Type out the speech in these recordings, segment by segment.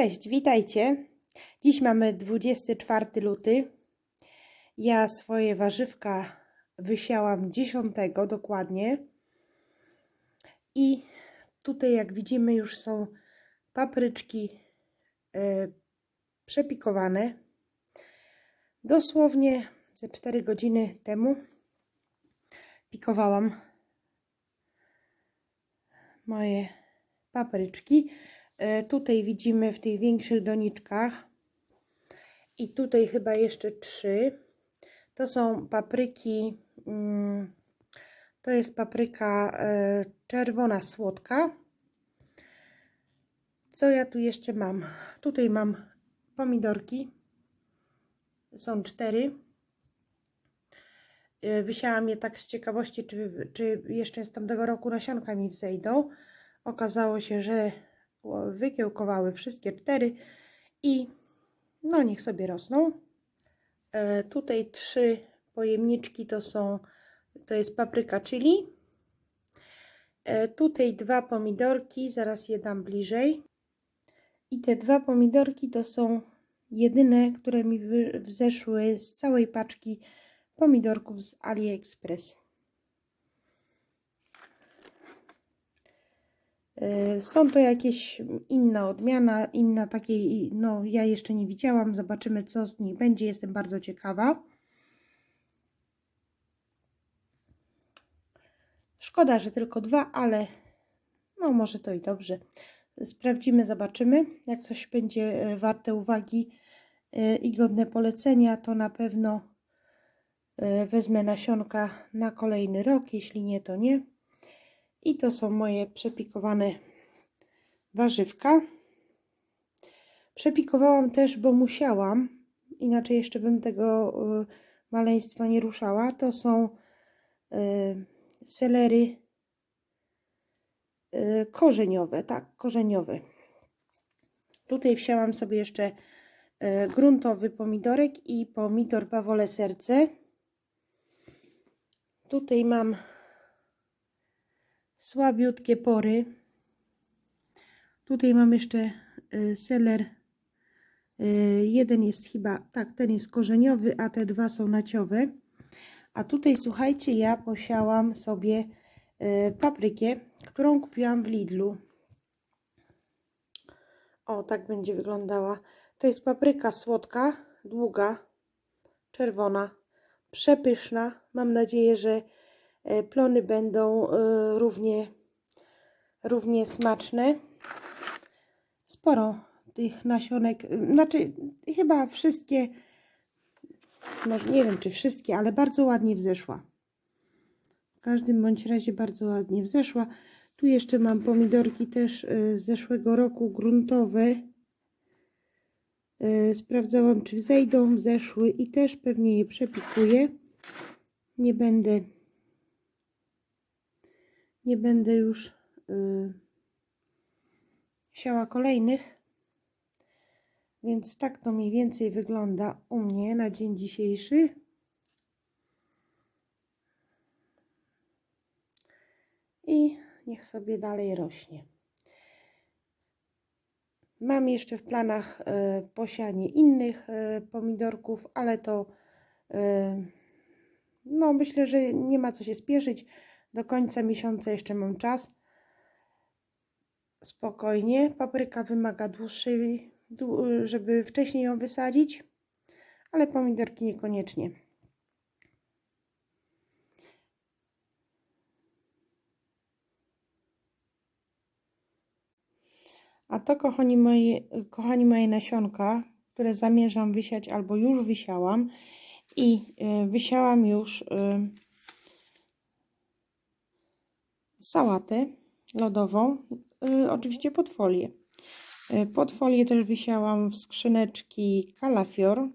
Cześć, witajcie. Dziś mamy 24 luty. Ja swoje warzywka wysiałam 10 dokładnie. I tutaj, jak widzimy, już są papryczki e, przepikowane. Dosłownie ze 4 godziny temu pikowałam moje papryczki. E, Tutaj widzimy w tych większych doniczkach i tutaj chyba jeszcze trzy. To są papryki, mm, to jest papryka e, czerwona słodka. Co ja tu jeszcze mam? Tutaj mam pomidorki. Są cztery. E, Wysiałam je tak z ciekawości, czy, czy jeszcze z tamtego roku nasionka mi wzejdą. Okazało się, że wykiełkowały wszystkie cztery i no niech sobie rosną. E, tutaj trzy pojemniczki to są, to jest papryka chili. E, tutaj dwa pomidorki, zaraz je dam bliżej. I te dwa pomidorki to są jedyne, które mi wzeszły z całej paczki pomidorków z AliExpress. Są to jakieś inna odmiana, inna takiej, no ja jeszcze nie widziałam, zobaczymy co z nich będzie, jestem bardzo ciekawa. Szkoda, że tylko dwa, ale no może to i dobrze. Sprawdzimy, zobaczymy. Jak coś będzie e, warte uwagi e, i godne polecenia, to na pewno e, wezmę nasionka na kolejny rok, jeśli nie, to nie. I to są moje przepikowane warzywka. Przepikowałam też, bo musiałam, inaczej jeszcze bym tego y, maleństwa nie ruszała. To są y, selery y, korzeniowe, tak, korzeniowe. Tutaj wsiałam sobie jeszcze gruntowy pomidorek i pomidor bawole serce. Tutaj mam słabiutkie pory. Tutaj mam jeszcze y, seler. Y, jeden jest chyba, tak, ten jest korzeniowy, a te dwa są naciowe. A tutaj, słuchajcie, ja posiałam sobie y, paprykę, którą kupiłam w Lidlu. O, tak będzie wyglądała. To jest papryka słodka, długa, czerwona, przepyszna. Mam nadzieję, że plony będą e, równie, równie smaczne. Sporo tych nasionek, y, znaczy chyba wszystkie, może nie wiem czy wszystkie, ale bardzo ładnie wzeszła. W każdym bądź razie bardzo ładnie wzeszła. Tu jeszcze mam pomidorki też z zeszłego roku gruntowe. Sprawdzałam, czy wzejdą, wzeszły i też pewnie je przepikuję. Nie będę, nie będę już y, siała kolejnych. Więc tak to mniej więcej wygląda u mnie na dzień dzisiejszy. I niech sobie dalej rośnie. Mam jeszcze w planach e, posianie innych e, pomidorków, ale to e, no myślę, że nie ma co się spieszyć. Do końca miesiąca jeszcze mam czas. Spokojnie. Papryka wymaga dłuższej, dłu- żeby wcześniej ją wysadzić, ale pomidorki niekoniecznie. A to, kochani moje, kochani moje nasionka, które zamierzam wysiać albo już wysiałam i y, wysiałam już y, sałatę lodową, y, oczywiście pod folię. Y, Pod folię też wysiałam w skrzyneczki kalafior.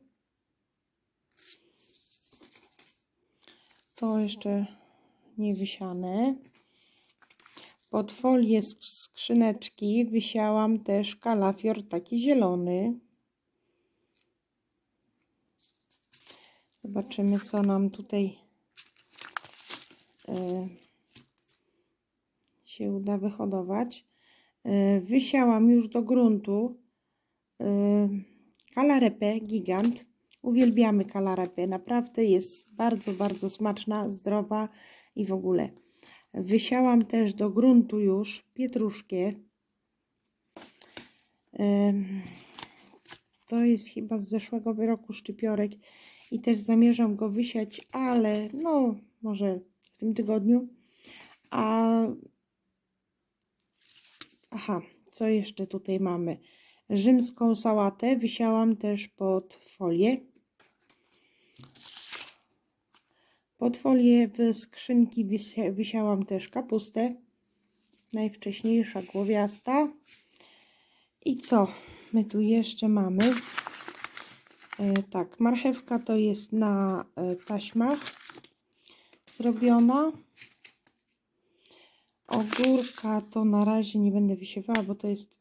To jeszcze nie wysiane. Pod folię z skrzyneczki wysiałam też kalafior taki zielony. Zobaczymy, co nam tutaj e, się uda wyhodować. E, Wysiałam już do gruntu kalarepę gigant. Uwielbiamy kalarepę, naprawdę jest bardzo, bardzo smaczna, zdrowa i w ogóle. Wysiałam też do gruntu już pietruszkę. Em, To jest chyba z zeszłego roku szczypiorek i też zamierzam go wysiać, ale no może w tym tygodniu. A aha, co jeszcze tutaj mamy? Rzymską sałatę wysiałam też pod folię. Pod folię w skrzynki wysiałam też kapustę. Najwcześniejsza głowiasta. I co my tu jeszcze mamy? E, tak, marchewka to jest na e, taśmach zrobiona. Ogórka to na razie nie będę wysiewała, bo to jest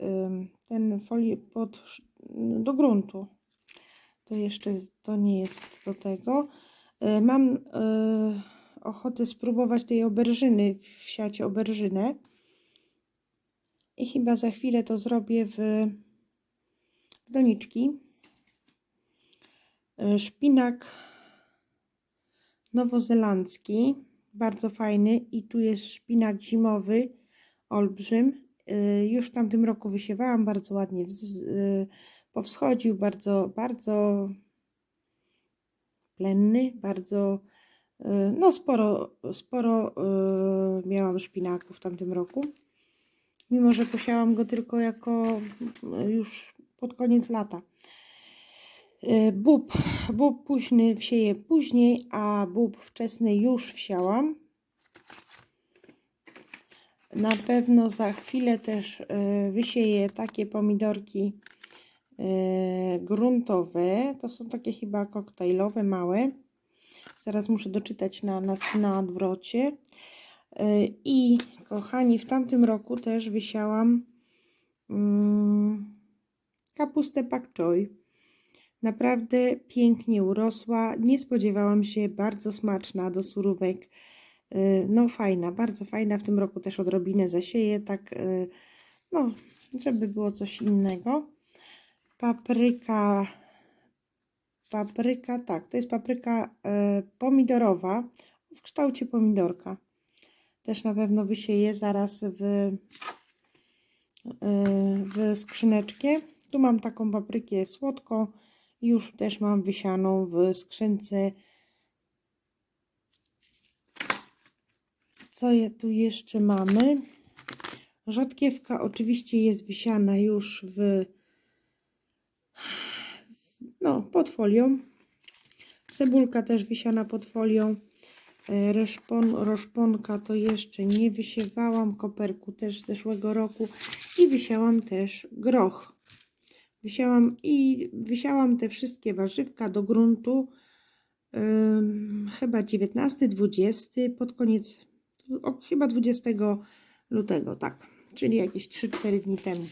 ten folię pod, do gruntu. To jeszcze to nie jest do tego. Y, Mam y, ochotę spróbować tej oberżyny, wsiać oberżynę. I chyba za chwilę to zrobię w, w doniczki. Y, Szpinak nowozelandzki, bardzo fajny i tu jest szpinak zimowy, olbrzym. Y, Już w tamtym roku wysiewałam, bardzo ładnie y, powschodził, bardzo, bardzo plenny, bardzo, y, no sporo, sporo miałam szpinaku w tamtym roku. Mimo, że posiałam go tylko jako już pod koniec lata. Y, Bób, bób późny wsieję później, a bób wczesny już wsiałam. Na pewno za chwilę też y, wysieję takie pomidorki y, gruntowe. To są takie chyba koktajlowe, małe. Zaraz muszę doczytać na, na, na odwrocie. I kochani, w tamtym roku też wysiałam mm, kapustę pak choi. Naprawdę pięknie urosła. Nie spodziewałam się, bardzo smaczna do surówek. Y, No fajna, bardzo fajna. W tym roku też odrobinę zasieję, tak y, no, żeby było coś innego. Papryka, papryka, tak, to jest papryka y, pomidorowa w kształcie pomidorka. Też na pewno wysieję zaraz w, w skrzyneczkę. Tu mam taką paprykę słodką. Już też mam wysianą w skrzynce. Co je tu jeszcze mamy? Rzodkiewka oczywiście jest wysiana już w no, pod folią. Cebulka też wysiana pod folią. E, Reszpon, roszponka to jeszcze nie wysiewałam. Koperku też z zeszłego roku. I wysiałam też groch. Wysiałam i wysiałam te wszystkie warzywka do gruntu. Chyba 19, 20, pod koniec, o, chyba 20 lutego, tak, czyli jakieś 3-4 dni temu.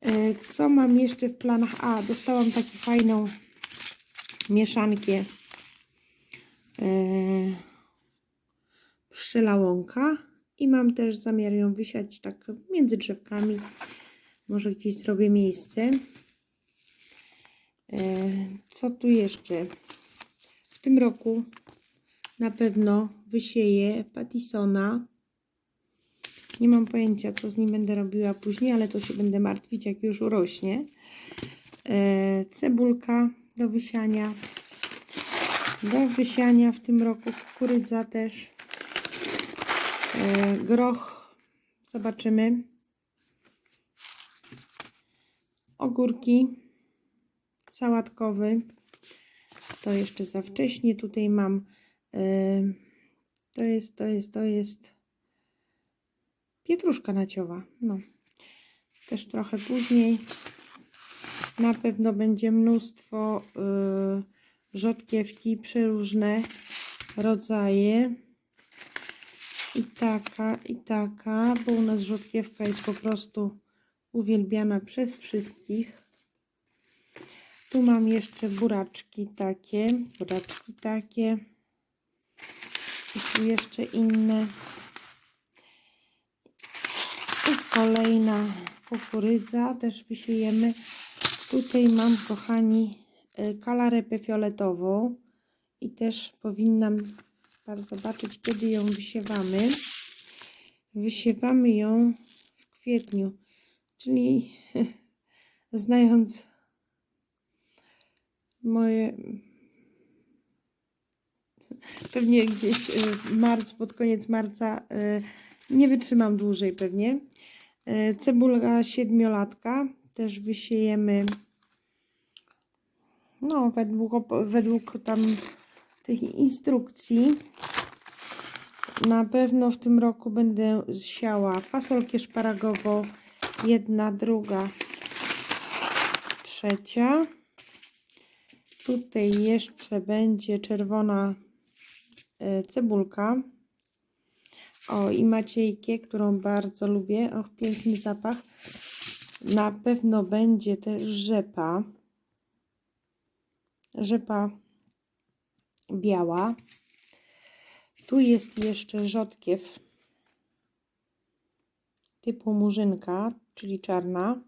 E, Co mam jeszcze w planach? A, dostałam taką fajną mieszankę e, pszczela łąka i mam też zamiar ją wysiać tak między drzewkami. Może gdzieś zrobię miejsce. E, Co tu jeszcze? W tym roku na pewno wysieję patisona. Nie mam pojęcia, co z nim będę robiła później, ale to się będę martwić, jak już urośnie. E, Cebulka do wysiania. Do wysiania w tym roku kukurydza też. E, Groch. Zobaczymy. Ogórki. Sałatkowy. To jeszcze za wcześnie. Tutaj mam. e, To jest, to jest, to jest. Pietruszka naciowa. No. Też trochę później. Na pewno będzie mnóstwo y, rzodkiewki, przeróżne rodzaje. I taka, i taka, bo u nas rzodkiewka jest po prostu uwielbiana przez wszystkich. Tu mam jeszcze buraczki takie, buraczki takie. I tu jeszcze inne. I kolejna, kukurydza też wysiejemy. Tutaj mam, kochani, y, kalarepę fioletową i też powinnam Pan zobaczyć, kiedy ją wysiewamy. Wysiewamy ją w kwietniu, czyli znając moje pewnie gdzieś y, marc, pod koniec marca y, nie wytrzymam dłużej pewnie. Y, Cebulka siedmiolatka też wysiejemy no według, według tam tych instrukcji. Na pewno w tym roku będę siała fasolkę szparagową. Jedna, druga, trzecia. Tutaj jeszcze będzie czerwona e, cebulka. O, i maciejkę, którą bardzo lubię. Och, piękny zapach. Na pewno będzie też rzepa. Rzepa biała. Tu jest jeszcze rzodkiew typu murzynka, czyli czarna.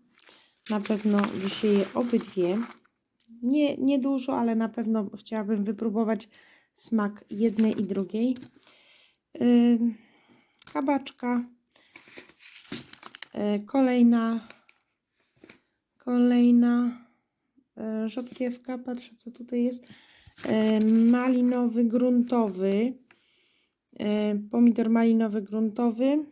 Na pewno wysieję obydwie. Nie, nie dużo, ale na pewno chciałabym wypróbować smak jednej i drugiej. Kabaczka. Yy, kolejna kolejna yy, rzodkiewka. Patrzę, co tutaj jest. Yy, malinowy gruntowy. Pomidor malinowy gruntowy.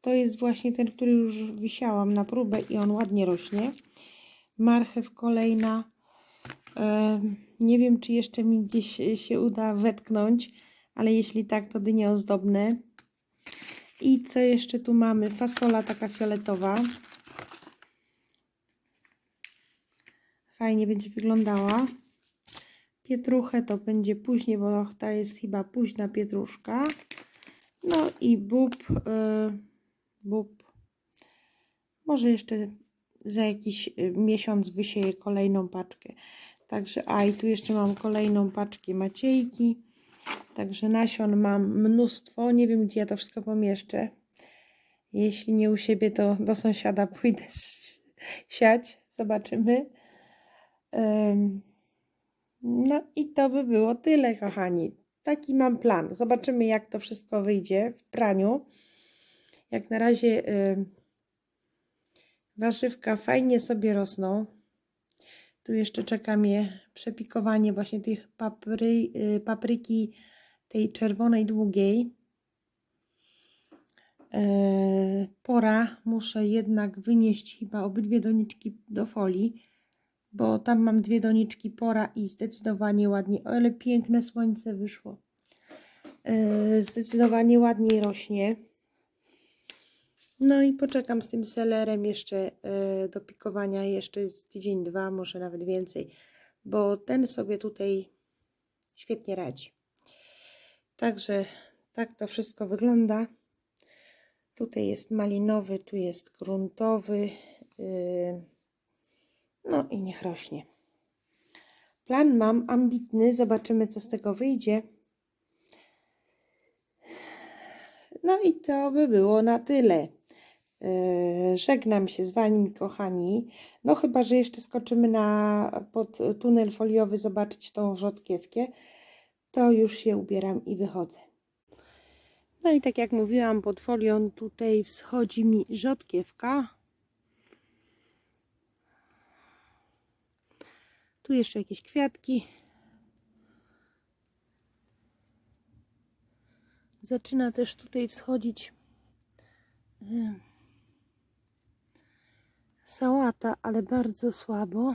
To jest właśnie ten, który już wisiałam na próbę i on ładnie rośnie. Marchew kolejna. E, nie wiem, czy jeszcze mi gdzieś się uda wetknąć, ale jeśli tak, to dynie ozdobne. I co jeszcze tu mamy? Fasola taka fioletowa. Fajnie będzie wyglądała. Pietruchę to będzie później, bo ta jest chyba późna pietruszka. No i bób. e, bób. Może jeszcze za jakiś y, miesiąc wysieję kolejną paczkę. Także, a i tu jeszcze mam kolejną paczkę maciejki. Także nasion mam mnóstwo. Nie wiem, gdzie ja to wszystko pomieszczę. Jeśli nie u siebie, to do sąsiada pójdę siać. Zobaczymy. No i to by było tyle, kochani. Taki mam plan. Zobaczymy, jak to wszystko wyjdzie w praniu. Jak na razie y, warzywka fajnie sobie rosną. Tu jeszcze czeka mnie przepikowanie właśnie tych papry, y, papryki tej czerwonej długiej. E, pora muszę jednak wynieść chyba obydwie doniczki do folii, bo tam mam dwie doniczki pora i zdecydowanie ładnie, o ale piękne słońce wyszło. E, zdecydowanie ładniej rośnie. No i poczekam z tym selerem jeszcze e, do pikowania, jeszcze tydzień, dwa, może nawet więcej, bo ten sobie tutaj świetnie radzi. Także tak to wszystko wygląda. Tutaj jest malinowy, tu jest gruntowy. yy, No i niech rośnie. Plan mam ambitny, zobaczymy co z tego wyjdzie. No i to by było na tyle. Yy, Żegnam się z Wami, kochani. No chyba, że jeszcze skoczymy na pod tunel foliowy zobaczyć tą rzodkiewkę. To już się ubieram i wychodzę. No i tak jak mówiłam, pod folią tutaj wschodzi mi rzodkiewka. Tu jeszcze jakieś kwiatki. Zaczyna też tutaj wschodzić em, sałata, ale bardzo słabo.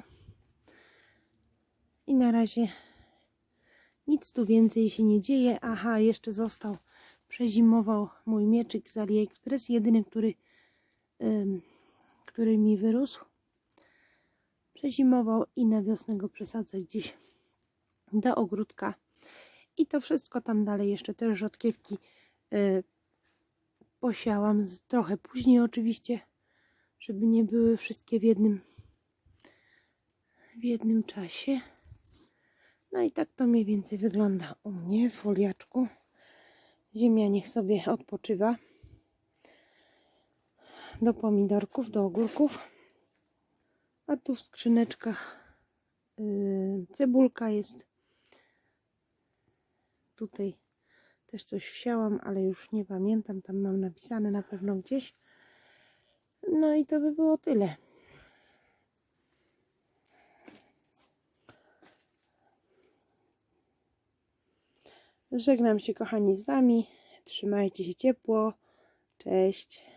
I na razie nic tu więcej się nie dzieje. Aha, jeszcze został, przezimował mój mieczyk z AliExpress. Jedyny, który, em, który mi wyrósł. Przezimował i na wiosnę go przesadzę gdzieś do ogródka. I to wszystko tam dalej, jeszcze też rzodkiewki y, posiałam trochę później oczywiście, żeby nie były wszystkie w jednym w jednym czasie. No i tak to mniej więcej wygląda u mnie w foliaczku. Ziemia niech sobie odpoczywa. do pomidorków, do ogórków. A tu w skrzyneczkach yy, cebulka jest. Tutaj też coś wsiałam, ale już nie pamiętam. Tam mam napisane na pewno gdzieś. No i to by było tyle. Żegnam się kochani z Wami. Trzymajcie się ciepło. Cześć.